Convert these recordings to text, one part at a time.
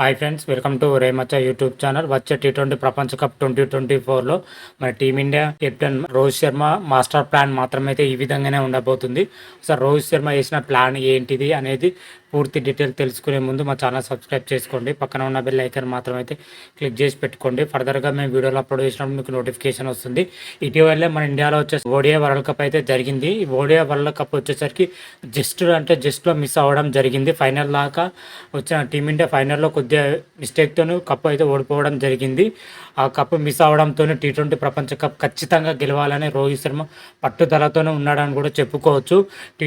Hi friends welcome to రేమచ్చ YouTube channel వచ్చే T twenty ప్రపంచ కప్ ట్వంటీ ట్వంటీ ఫోర్లో మన Team India captain Rohit Sharma master plan మాత్రమైతే ఈ విధంగానే ఉండబోతుంది. సార్ రోహిత్ శర్మ వేసిన ప్లాన్ ఏంటిది అనేది పూర్తి డీటెయిల్ తెలుసుకునే ముందు మా ఛానల్ సబ్స్క్రైబ్ చేసుకోండి. పక్కన ఉన్న బెల్ ఐకన్ మాత్రం అయితే క్లిక్ చేసి పెట్టుకోండి. ఫర్దర్గా మేము వీడియోలో అప్లోడ్ చేసినప్పుడు మీకు నోటిఫికేషన్ వస్తుంది. ఇటీవలే మన ఇండియాలో వచ్చే ఓడియా వరల్డ్ కప్ అయితే జరిగింది. ఓడియా వరల్డ్ కప్ వచ్చేసరికి జస్ట్ అంటే జస్ట్లో మిస్ అవ్వడం జరిగింది. ఫైనల్ దాకా వచ్చిన టీమిండియా ఫైనల్లో కొద్దిగా మిస్టేక్తో కప్ అయితే ఓడిపోవడం జరిగింది. ఆ కప్ మిస్ అవడంతో టీ ట్వంటీ ప్రపంచ కప్ ఖచ్చితంగా గెలవాలని రోహిత్ శర్మ పట్టుదలతోనే ఉన్నాడని కూడా చెప్పుకోవచ్చు. టీ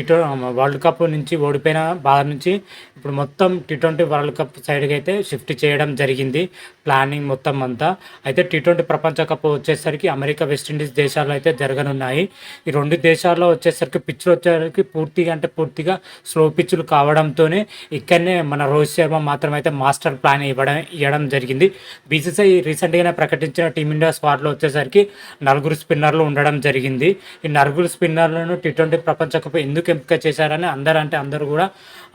వరల్డ్ కప్ నుంచి ఓడిపోయిన బాధ నుంచి ఇప్పుడు మొత్తం టీ ట్వంటీ వరల్డ్ కప్ సైడ్కి అయితే షిఫ్ట్ చేయడం జరిగింది ప్లానింగ్ మొత్తం అంతా. అయితే టీ ట్వంటీ ప్రపంచ కప్ వచ్చేసరికి అమెరికా వెస్టిండీస్ దేశాల్లో అయితే జరగనున్నాయి. ఈ రెండు దేశాల్లో వచ్చేసరికి పిచ్చులు వచ్చేసరికి పూర్తిగా అంటే పూర్తిగా స్లో పిచ్చులు కావడంతోనే ఇక్కడనే మన రోహిత్ శర్మ మాత్రం అయితే మాస్టర్ ప్లాన్ ఇవ్వడం ఇవ్వడం జరిగింది. బీసీసీ రీసెంట్గానే ప్రకటించిన టీమిండియా స్క్వాడ్లో వచ్చేసరికి నలుగురు స్పిన్నర్లు ఉండడం జరిగింది. ఈ నలుగురు స్పిన్నర్లను టీ ట్వంటీ ప్రపంచ కప్ ఎందుకు ఎంపిక చేశారని అందరూ అంటే అందరూ కూడా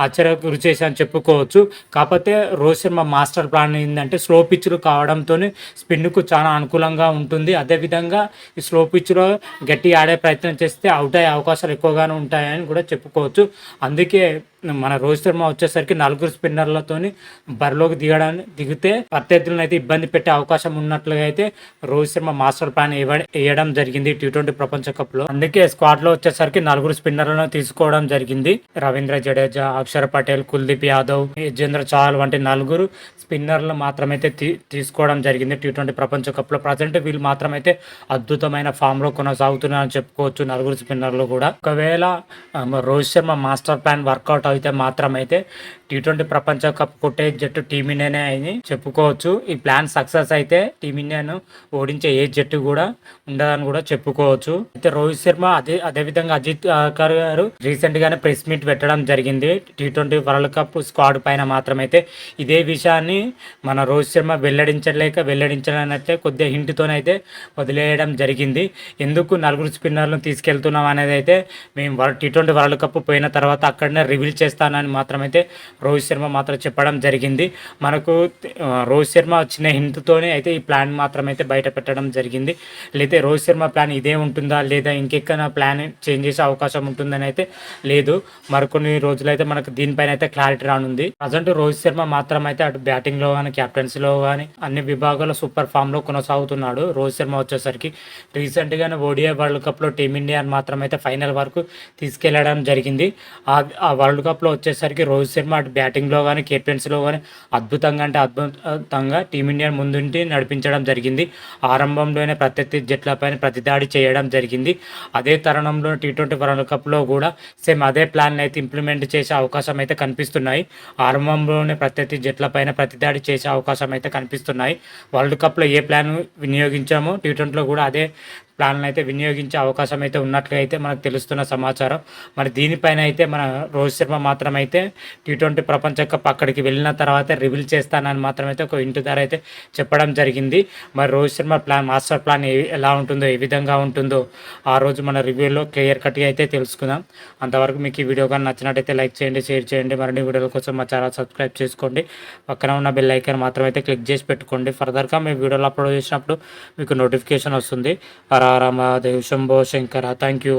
ఆశ్చర్య గురి చేశారని అని చెప్పుకోవచ్చు. కాకపోతే రోహిత్ శర్మ మాస్టర్ ప్లాన్ ఏంటంటే స్లో పిచ్లు కావడంతో స్పిన్కు చాలా అనుకూలంగా ఉంటుంది. అదేవిధంగా ఈ స్లో పిచ్లో గట్టి ఆడే ప్రయత్నం చేస్తే అవుట్ అయ్యే అవకాశాలు ఎక్కువగానే ఉంటాయని కూడా చెప్పుకోవచ్చు. అందుకే మన రోహిత్ శర్మ వచ్చేసరికి నలుగురు స్పిన్నర్లతోని బరిలోకి దిగడానికి దిగితే ప్రత్యర్థులను అయితే ఇబ్బంది పెట్టే అవకాశం ఉన్నట్లుగా అయితే రోహిత్ శర్మ మాస్టర్ ప్లాన్ వేయడం జరిగింది టీ ట్వంటీ ప్రపంచ కప్లో అందుకే స్క్వాడ్లో వచ్చేసరికి నలుగురు స్పిన్నర్లను తీసుకోవడం జరిగింది. రవీంద్ర జడేజా అక్షర్ పటేల్ కుల్దీప్ యాదవ్ యజేంద్ర చాహల్ వంటి నలుగురు స్పిన్నర్లు మాత్రమైతే తీ తీసుకోవడం జరిగింది టీ ట్వంటీ ప్రపంచ కప్లో ప్రజెంట్ వీళ్ళు మాత్రమైతే అద్భుతమైన ఫామ్లో కొనసాగుతున్నారని చెప్పుకోవచ్చు నలుగురు స్పిన్నర్లు కూడా. ఒకవేళ Rohit Sharma master plan work out అయితే మాత్రమైతే టీ ట్వంటీ ప్రపంచ కప్ కొట్టే జట్టు టీమిండియానే అని చెప్పుకోవచ్చు. ఈ ప్లాన్ సక్సెస్ అయితే టీమిండియాను ఓడించే ఏ జట్టు కూడా ఉండదని కూడా చెప్పుకోవచ్చు. అయితే రోహిత్ శర్మ అదే అదేవిధంగా అజిత్ కర్ గారు రీసెంట్ గానే ప్రెస్ మీట్ పెట్టడం జరిగింది. T twenty world cup squad పైన మాత్రమైతే ఇదే విషయాన్ని మన రోహిత్ శర్మ వెల్లడించలేక వెల్లడించాలనైతే కొద్దిగా హింట్తోనైతే వదిలేయడం జరిగింది. ఎందుకు నలుగురు స్పిన్నర్లను తీసుకెళ్తున్నాం అనేది అయితే మేము టీ ట్వంటీ వరల్డ్ కప్ పోయిన తర్వాత అక్కడనే రివీల్ చేస్తానని మాత్రమైతే రోహిత్ శర్మ మాత్రం చెప్పడం జరిగింది. మనకు రోహిత్ శర్మ వచ్చిన హింట్తోనే అయితే ఈ ప్లాన్ మాత్రం అయితే బయట పెట్టడం జరిగింది. లేదా రోహిత్ శర్మ ప్లాన్ ఇదే ఉంటుందా లేదా ఇంకెక్కడైనా ప్లాన్ చేంజ్ చేసే అవకాశం ఉంటుందని అయితే లేదు. మరికొన్ని రోజులైతే మనకు దీనిపైన అయితే క్లారిటీ రానుంది. ప్రజెంట్ రోహిత్ శర్మ మాత్రం అయితే అటు బ్యాటింగ్లో కానీ క్యాప్టెన్సీలో కానీ అన్ని విభాగాల్లో సూపర్ ఫామ్లో కొనసాగుతున్నాడు రోహిత్ శర్మ వచ్చేసరికి. రీసెంట్గానే ఓడిఐ వరల్డ్ కప్లో టీమిండియాని మాత్రం అయితే ఫైనల్ వరకు తీసుకెళ్ళడం జరిగింది. ఆ వరల్డ్ కప్లో వచ్చేసరికి రోహిత్ శర్మ అటు బ్యాటింగ్లో కానీ కెప్టెన్సీలో కానీ అద్భుతంగా అంటే అద్భుతంగా టీమిండియా ముందుంటి నడిపించడం జరిగింది. ఆరంభంలోనే ప్రత్యర్థి జట్లపైన ప్రతిదాడి చేయడం జరిగింది. అదే తరుణంలో టీ ట్వంటీ వరల్డ్ కప్లో కూడా సేమ్ అదే ప్లాన్ అయితే ఇంప్లిమెంట్ చేసే అవకాశం అయితే కనిపిస్తున్నాయి. ఆరంభంలోనే ప్రత్యర్థి జట్లపైన ప్రతిదాడి చేసే అవకాశం అయితే కనిపిస్తున్నాయి. వరల్డ్ కప్లో ఏ ప్లాన్ వినియోగించామో టీ ట్వంటీలో కూడా అదే ప్లాన్లు అయితే వినియోగించే అవకాశం అయితే ఉన్నట్లుగా అయితే మనకు తెలుస్తున్న సమాచారం. మరి దీనిపైన అయితే మన రోహిత్ శర్మ మాత్రం అయితే టీ ట్వంటీ ప్రపంచ కప్ అక్కడికి వెళ్ళిన తర్వాత రివీల్ చేస్తానని మాత్రమైతే ఒక ఇంటి ధర అయితే చెప్పడం జరిగింది. మరి Rohit Sharma plan master plan ఎలా ఉంటుందో ఏ విధంగా ఉంటుందో ఆ రోజు మన రివ్యూలో క్లియర్ కట్గా అయితే తెలుసుకుందాం. అంతవరకు మీకు ఈ వీడియో కానీ నచ్చినట్టయితే లైక్ చేయండి షేర్ చేయండి. మరిన్ని వీడియోల కోసం మా ఛానల్ సబ్స్క్రైబ్ చేసుకోండి. పక్కన ఉన్న బెల్ ఐకాన్ మాత్రం అయితే క్లిక్ చేసి పెట్టుకోండి. ఫర్దర్గా మేము వీడియోలు అప్లోడ్ చేసినప్పుడు మీకు నోటిఫికేషన్ వస్తుంది. హర రామాదేవ్ శంభో శంకర థ్యాంక్ యూ